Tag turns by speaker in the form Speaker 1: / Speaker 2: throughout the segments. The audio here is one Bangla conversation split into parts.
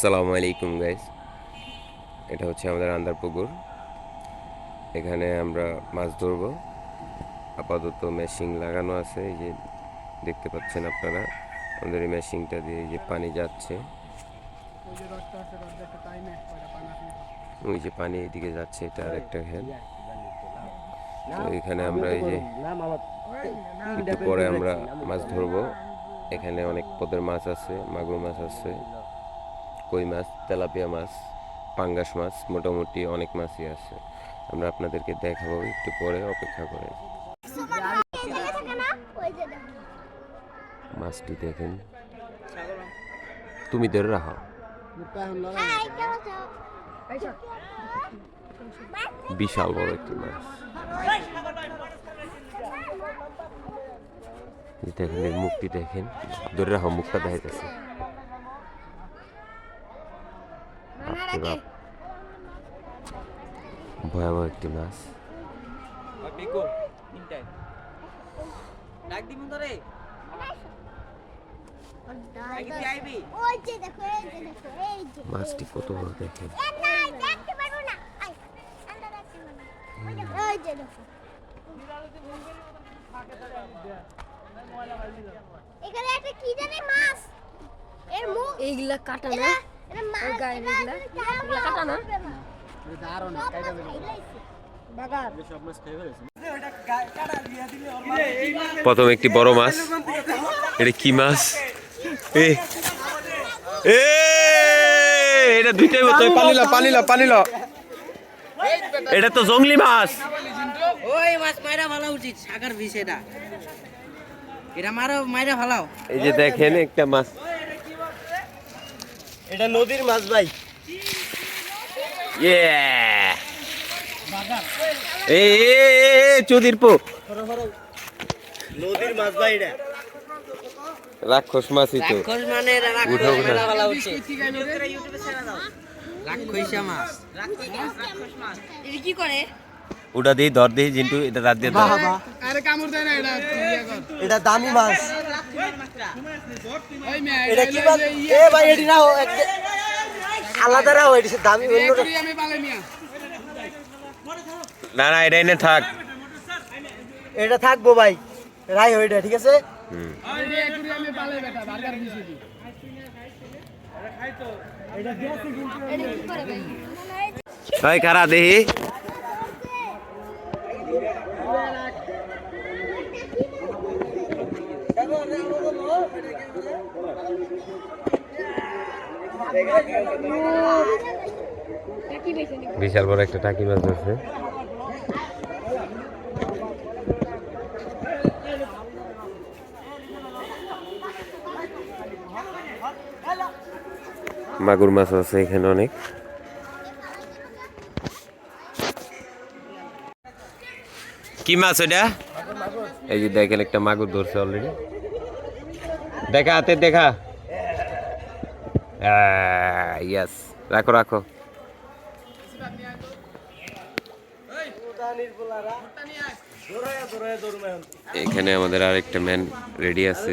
Speaker 1: সালামু আলাইকুম গাইজ এটা হচ্ছে আমাদের আন্দার পুকুর এখানে আমরা মাছ ধরবো। আপাতত মেশিং লাগানো আছে, এই যে দেখতে পাচ্ছেন আপনারা, আমাদের এই মেশিংটা দিয়ে যে পানি যাচ্ছে। ওই যে পানি এদিকে যাচ্ছে, এটা আরেকটা ঘ্যান তো এখানে আমরা এই যে একটু পরে আমরা মাছ ধরবো। এখানে অনেক পদের মাছ আছে, মাগুর মাছ আছে, কই মাছ, তেলাপিয়া মাছ, পাঙ্গাস মাছ, মোটামুটি অনেক মাছই আছে। আমরা আপনাদেরকে দেখাবো একটু পরে, অপেক্ষা করে। মাছটি দেখেন। তুমি ধরে রাখো। বিশাল বড় একটি মাছ। দেখেন এর মুখটি দেখেন। ধরে রাখো মুখটা দেখাইতেছে। ভয়াবহ একটি মাছ।
Speaker 2: ডাক দিমু তোরে।
Speaker 1: মাছটি কত বড় দেখেন
Speaker 3: দেখো ওই যে দেখো এখানে একটা কি জানি মাছ এর মুখ
Speaker 4: এইগুলা কাটা না
Speaker 3: এটা এটা মাছ
Speaker 4: ওর গায়ে
Speaker 3: এটা
Speaker 4: এগুলা? এগুলা কাটা না?
Speaker 3: দারুণ কাটা খাইলাইছে
Speaker 4: বাগার
Speaker 1: প্রথম একটি বড় মাছ এটা কি মাছ এ এ এটা দুইটাই মতো পানিলা পানিলা পানিলা এটা তো জঙ্গলি মাছ।
Speaker 2: ওই মাছ মাইরা ভালো উচিত সাগর বিষ এটা। এটা মারো মাইরা ভালাও।
Speaker 1: এই যে দেখেন একটা মাছ।
Speaker 5: এটা নদীর মাছ ভাই।
Speaker 1: ইয়ে। এই চুদির পো।
Speaker 5: নদীর মাছ ভাই এটা।
Speaker 1: রাক্ষস মাছই তো।
Speaker 2: মানে
Speaker 1: উঠো,
Speaker 2: মাছ।
Speaker 1: ওটা দিয়ে ধর দিই জিন্টু এটা রাত দিয়ে ধর।
Speaker 5: এটা। দামি মাছ। এটা কি মাছ? এ ভাই এটি রাখো আলাদা রাখো এটি দামি অন্য
Speaker 1: না না এটা এনে থাক।
Speaker 5: এটা থাকব ভাই। রাই এটা ঠিক আছে?
Speaker 4: ভাই?
Speaker 1: ভাই কারা দেহি? বিশাল বড় একটা টাকি মাছ ধরছে মাগুর মাছ আছে এখানে অনেক। কি মাছ ওটা এই যে দেখেন একটা মাগুর ধরছে অলরেডি দেখা হাতে দেখা। ইয়াস রাখো রাখো। এখানে আমাদের আরেকটা ম্যান রেডি আছে।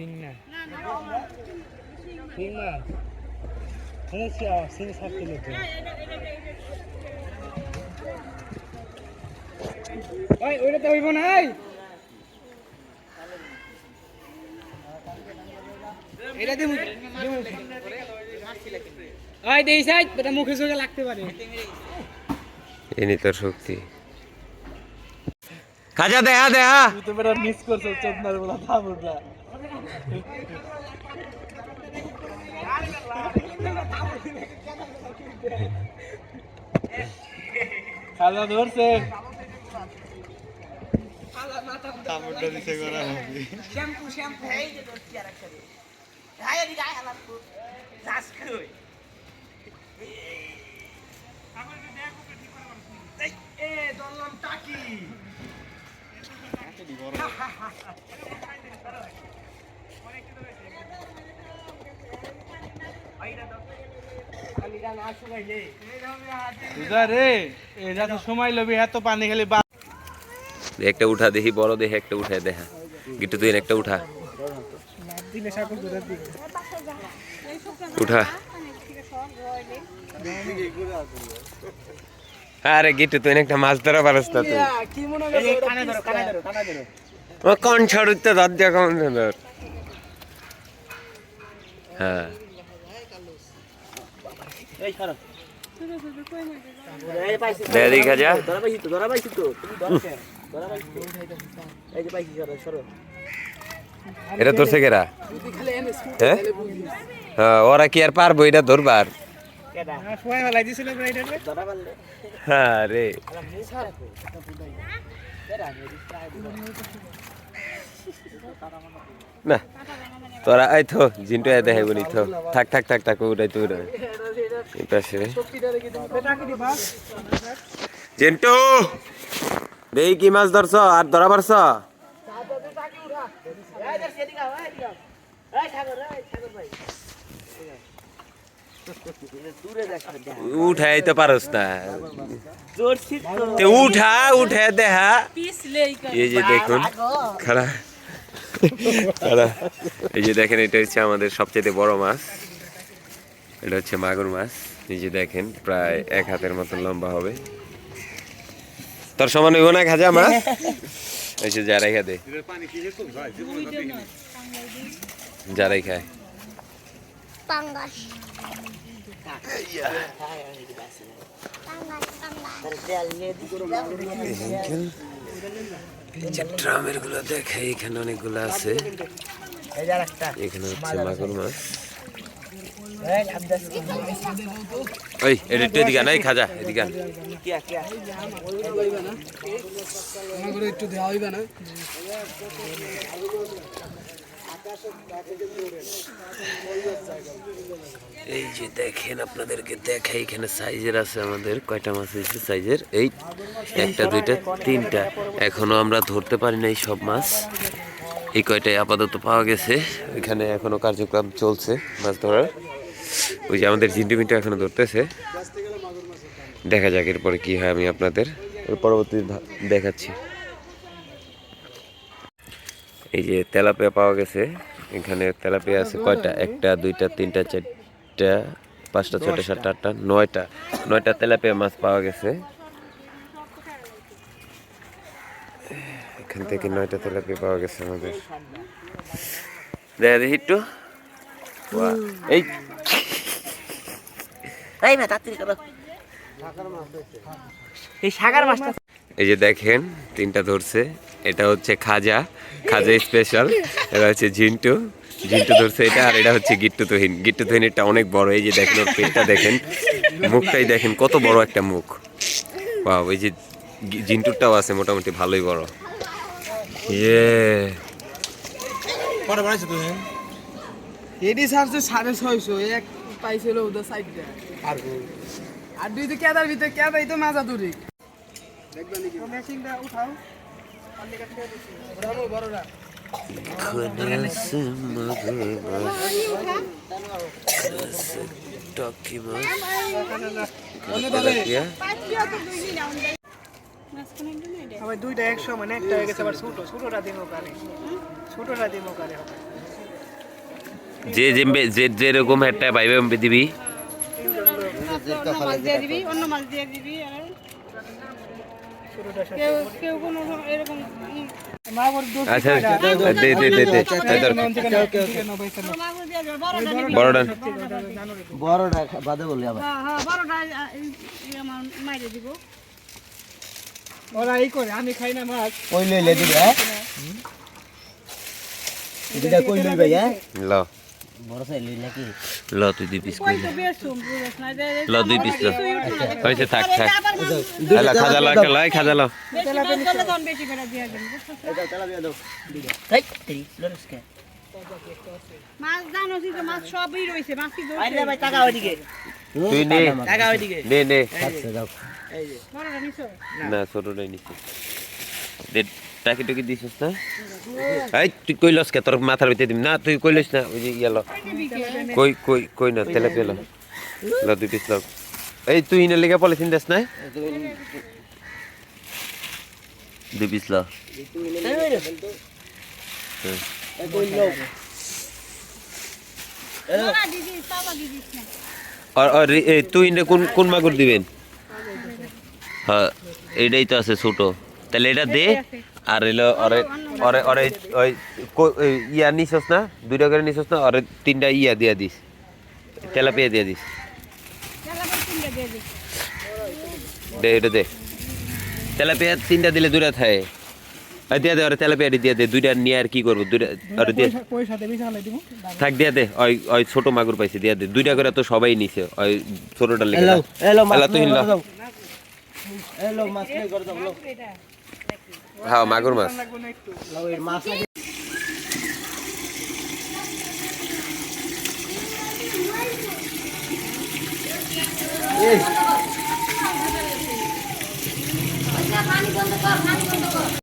Speaker 5: সিং না সিং না শুনেছি সিং সাত কিলো ওই ওইটাতে হইব না এই এটা ওই দেই সাইড এটা মুখে চোখে লাগতে পারে
Speaker 1: ইনি তোর শক্তি খাজা দেহা দেহা
Speaker 5: তুই তো বেটা মিস করছ চোদনার বলা থামুদা খালা ধরছে। বুঝা রে এটা তো সময় লবি এত পানি খালি বা
Speaker 1: একটা উঠা, দেখি বড় দেখে একটা উঠায় দেখা গিট্টু, তুই একটা উঠা। উঠা। আরে গিট্টু, তুই একটা মাছ ধরা পারস তুই।
Speaker 5: কানে ধরো
Speaker 1: ও কোন ছড়ুতে ধর দিয়া কেমন ধর। হ্যাঁ
Speaker 5: এই সরো এই পাইছি
Speaker 1: দেখা খাজা।
Speaker 5: ধরা পাইছি তো ধরা পাইছি তো। তুমি ধরছে ধরা পাইছি এই যে পাইছি সরো সরো।
Speaker 1: এটা তোর সেকেরা হ্যাঁ? হ্যাঁ ওরা কি আর পারব? এটা ধরবার। হ্যাঁ রে। না তোরা আই থো জিনটো এ দেখাইব নি থো। থাক থাক থাক থাক উড়াই তো এই পাশে জিন্টু দেখি কি মাছ ধরছ? আর ধরা পারছ উঠাই তো পারস না। উঠা, উঠে দেখা। এই যে দেখুন, খাড়া। এই যে দেখেন, এটা হচ্ছে আমাদের সবচেয়ে বড় মাছ। এটা হচ্ছে মাগুর মাছ। নিজে দেখেন প্রায় এক হাতের মতো লম্বা হবে। তোর সমান হইব না খাজা মাছ? এই যে যারাই খা দে। যারাই খায়
Speaker 3: পাঙ্গাস।
Speaker 1: এই যে ড্রামেরগুলো দেখে এখানে অনেকগুলো আছে।
Speaker 5: এই যে আরেকটা।
Speaker 1: এখানে হচ্ছে মাগুর মাছ। এদিকে খাজা, এদিকে এই যে দেখেন আপনাদেরকে দেখে, এখানে সাইজের আছে আমাদের, কয়টা মাছ হয়েছে সাইজের? এই, একটা, দুইটা, তিনটা। এখনও আমরা ধরতে পারি নাই সব মাছ। এই কয়টাই আপাতত পাওয়া গেছে। এখানে এখনও কার্যক্রম চলছে মাছ ধরার। ওই যে আমাদের জিন্টু মিন্টু এখনও ধরতেছে। দেখা যাক এরপরে কি হয় আমি আপনাদের পরবর্তী দেখাচ্ছি। এই যে তেলাপিয়া পাওয়া গেছে। এখানে তেলাপিয়া আছে কয়টা? একটা দুইটা তিনটা চারটা পাঁচটা ছয়টা সাতটা আটটা নয়টা। নয়টা তেলাপিয়া মাছ পাওয়া গেছে। এখান থেকে নয়টা তেলাপিয়া পাওয়া গেছে আমাদের। দেখা দেখি একটু। এই
Speaker 5: এই মা তাড়াতাড়ি করো। এই সাগর মাছটা
Speaker 1: এই যে দেখেন তিনটা ধরছে। এটা হচ্ছে খাজা খাজা স্পেশাল এটা হচ্ছে ঝিন্টু। ঝিন্টু ধরছে এটা আর এটা হচ্ছে গিট্টু তহিন। গিট্টু তহিন এটা অনেক বড়। এই যে দেখেন ওর পেটটা দেখেন মুখটাই দেখেন কত বড় একটা মুখ। বাহ ওই যে জিন্টুরটাও আছে মোটামুটি ভালোই বড়। ইয়ে
Speaker 6: পরে বাড়াইছো তো এডি সারছে সাড়ে ছয়শো এক পাইছিল ওদের সাইডটা আর আর দুই তো কেদার ভিতরে কেদাই তো মাজা দূরে। দেখবে মেশিনটা উঠাও। বড়রা।
Speaker 5: দুইটা একশো মানে একটা হয়ে গেছে আবার ছোট ছোটটা দিমো কারে। ছোটটা দিমো কারে হবে।
Speaker 1: যে যে যে যেরকম একটা পাইবে দিবি। আচ্ছা দে
Speaker 5: বাদে বলি আবার
Speaker 4: হ্যাঁ, হ্যাঁ, মাইরে দিব।
Speaker 6: ওরা এই করে আমি খাই না মাছ।
Speaker 5: কই লইলে দিবি হ্যাঁ? কই লই ভাই হ্যাঁ?
Speaker 1: ল। ল তুই দুই পিস
Speaker 4: কই
Speaker 1: ল দুই পিস ল। হয়েছে থাক থাক। খাজা ল একটা লাই খাজা ল?
Speaker 5: তাই
Speaker 1: নে। নে নে। না ছোটটাই নিচ্ছি দে। টাকি টুকি দিছিস না? এই, তুই কইলস কে? তোর মাথার ভিতরে দিম না, তুই কইলস না, ওই যে ইয়া কই কই কই না, তেলে পেলা। ল, দুই পিস ল। এই, তুই ইনে লেগে পলিথিন দেস না? দুই পিস ল। তুই ইনে কোন কোন মাগুর দিবেন? হ্যাঁ এটাই তো আছে ছোট। তাহলে এটা দে। আর এলো অরে অরে অরে ওই ইয়া নিছস না? দুইটা করে নিছস না? অরে তিনটা ইয়া দিয়া দিস। তেলাপিয়া দিয়া দিস। দে এটা দে। তেলাপিয়া তিনটা দিলে দুইটা থাকে। দিয়া দে ওরে তেলাপিয়া দিয়া দে। দুইটা নিয়ে আর কি করব? দুইটা ওরে দিয়ে। থাক দিয়া দে। ওই ওই ছোট মাগুর পাইছে দিয়া দে। দুইটা করে তো সবাই নিছে। ওই ছোটটা লেগে।
Speaker 5: এলো
Speaker 1: তুই
Speaker 5: এলো মাছ লই করে লো।
Speaker 1: হ্যাঁ মাগুর মাছ
Speaker 6: লাগবে না একটু
Speaker 5: লাও এর মাছ নাকি